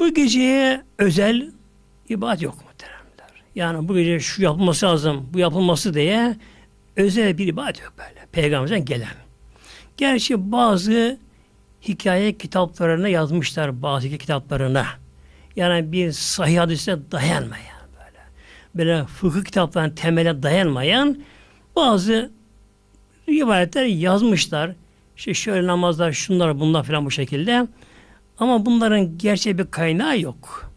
Bu geceye özel ibadet yok muhteremler. Yani bu gece şu yapılması lazım, bu yapılması diye özel bir ibadet yok böyle. Peygamberden gelen. Gerçi bazı hikaye kitaplarına yazmışlar bazı kitaplarına. Yani bir sahih hadise dayanmayan böyle. Böyle fıkıh kitaplarının temele dayanmayan bazı rivayetler yazmışlar. İşte şöyle namazlar, şunlar, bunlar falan bu şekilde. Ama bunların gerçek bir kaynağı yok.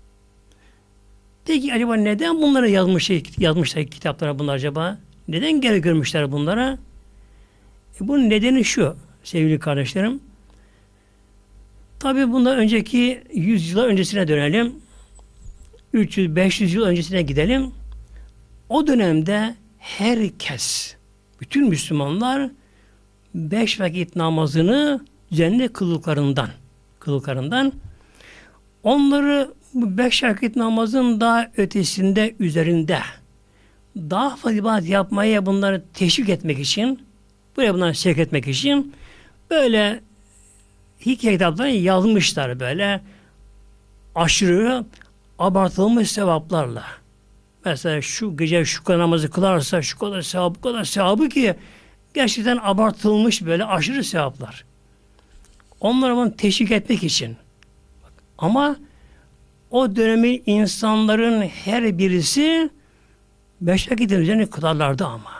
Peki acaba neden bunları yazmış, yazmışlar kitaplara bunlar acaba? Neden geri görmüşler bunlara? E bunun nedeni şu sevgili kardeşlerim. Tabi bundan önceki 100 yıl öncesine dönelim. 300-500 yıl öncesine gidelim. O dönemde herkes, bütün Müslümanlar beş vakit namazını düzenli kıldıklarından, kıldıklarından onları bu beş vakit namazın daha ötesinde, üzerinde daha fazla ibadet yapmaya bunları teşvik etmek için, buraya bunları sevk etmek için böyle hikaye kitaplarını yazmışlar böyle aşırı abartılmış sevaplarla. Mesela şu gece şu kadar namazı kılarsa şu kadar sevap, bu kadar sevabı ki gerçekten abartılmış böyle aşırı sevaplar. Onları bunu teşvik etmek için. Ama o dönemin insanların her birisi beş vakitin üzerine kılarlardı ama.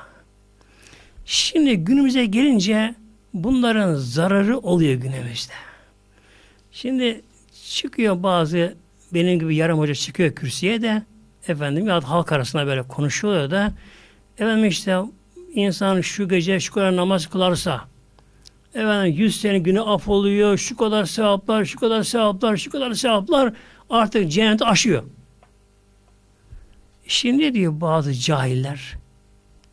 Şimdi günümüze gelince bunların zararı oluyor günümüzde. Şimdi çıkıyor bazı benim gibi yarım hoca çıkıyor kürsüye de efendim ya halk arasında böyle konuşuyor da efendim işte insan şu gece şu kadar namaz kılarsa efendim yüz sene günü af oluyor, şu kadar sevaplar, şu kadar sevaplar, şu kadar sevaplar artık cenneti aşıyor. Şimdi diyor bazı cahiller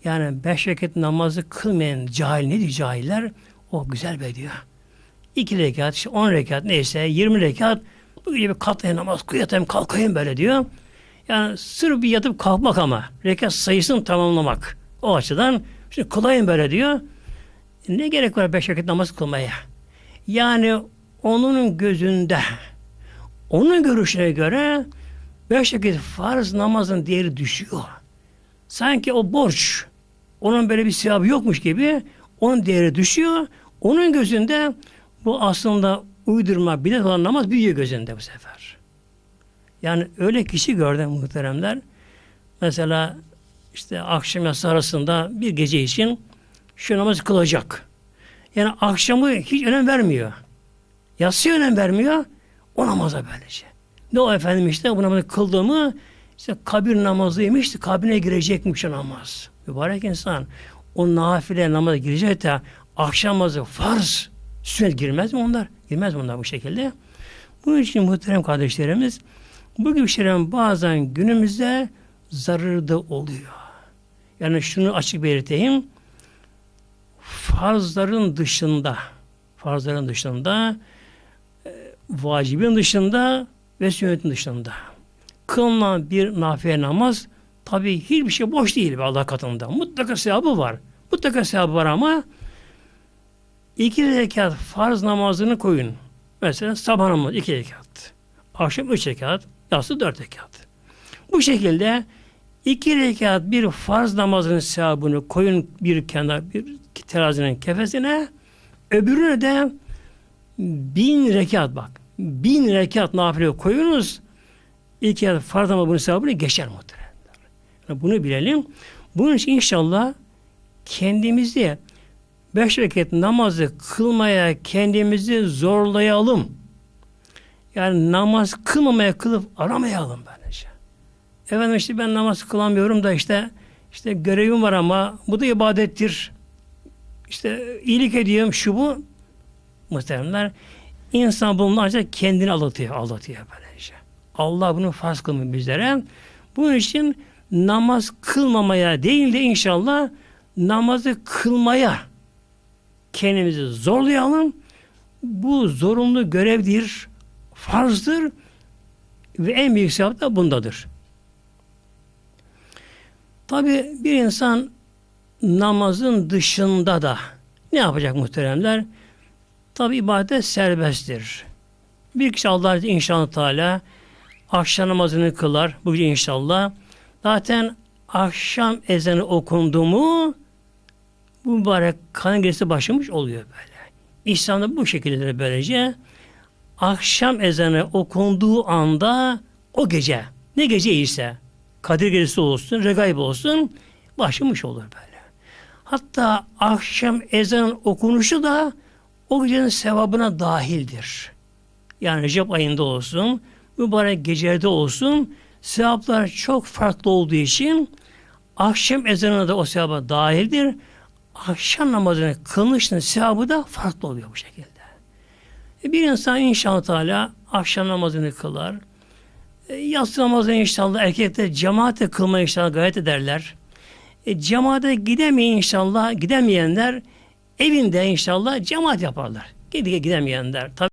yani beş vakit namazı kılmayan cahil ne diyor cahiller? O güzel be diyor. İki rekat, işte on rekat neyse, yirmi rekat bu gibi katlayın namaz kıyatayım kalkayım böyle diyor. Yani sırf bir yatıp kalkmak ama rekat sayısını tamamlamak. O açıdan şimdi kılayım böyle diyor. Ne gerek var beş vakit namaz kılmaya? Yani onun gözünde onun görüşüne göre beş vakit farz namazın değeri düşüyor. Sanki o borç onun böyle bir sevabı yokmuş gibi onun değeri düşüyor. Onun gözünde bu aslında uydurma, bilet olan namaz büyüyor gözünde bu sefer. Yani öyle kişi gördüm muhteremler. Mesela işte akşam yatsı arasında bir gece için şu namazı kılacak. Yani akşamı hiç önem vermiyor. Yatsıya önem vermiyor. O namaza böylece. Ne o efendim işte bu namazı kıldığımı işte kabir namazıymış, kabine girecekmiş o namaz. Mübarek insan o nafile namaza girecek de akşam namazı farz sünnet girmez mi onlar? Girmez mi onlar bu şekilde? Bunun için muhterem kardeşlerimiz bu gibi şeylerin bazen günümüzde zararı da oluyor. Yani şunu açık belirteyim. Farzların dışında farzların dışında e, vacibin dışında ve sünnetin dışında kılınan bir nafile namaz tabi hiçbir şey boş değil Allah katında. Mutlaka sevabı var. Mutlaka sevabı var ama iki rekat farz namazını koyun. Mesela sabah namazı iki rekat. Akşam üç rekat. Yatsı dört rekat. Bu şekilde iki rekat bir farz namazının sevabını koyun bir kenar bir terazinin kefesine öbürüne de bin rekat bak. Bin rekat nafile koyunuz iki rekat farz namazının sevabını geçer muhtemelen. Yani bunu bilelim. Bunun için inşallah kendimizi beş rekat namazı kılmaya kendimizi zorlayalım. Yani namaz kılmamaya kılıp aramayalım böylece. Efendim işte ben namaz kılamıyorum da işte işte görevim var ama bu da ibadettir. İşte iyilik ediyorum şu bu. Muhteremler insan bunu ancak kendini aldatıyor, aldatıyor böylece. Allah bunu farz kılmıyor bizlere. Bunun için namaz kılmamaya değil de inşallah namazı kılmaya kendimizi zorlayalım. Bu zorunlu görevdir, farzdır ve en büyük sevap da bundadır. Tabi bir insan namazın dışında da ne yapacak muhteremler? Tabi ibadet serbesttir. Bir kişi Allah inşallah Teala akşam namazını kılar. Bu gece inşallah. Zaten akşam ezanı okundu mu bu mübarek kan gerisi başlamış oluyor böyle. İslam'da bu şekilde böylece akşam ezanı okunduğu anda o gece ne gece ise Kadir gecesi olsun, regaib olsun başlamış olur böyle. Hatta akşam ezanın okunuşu da o gecenin sevabına dahildir. Yani Recep ayında olsun, mübarek gecelerde olsun sevaplar çok farklı olduğu için akşam ezanına da o sevaba dahildir. Akşam namazının kılınışının sevabı da farklı oluyor bu şekilde. E, Bir insan inşallah Teala akşam namazını kılar. E, Yatsı namazını inşallah erkekler cemaate kılmaya inşallah gayret ederler. E, cemaate gidemeyen inşallah gidemeyenler evinde inşallah cemaat yaparlar. Gide gidemeyenler. Tabii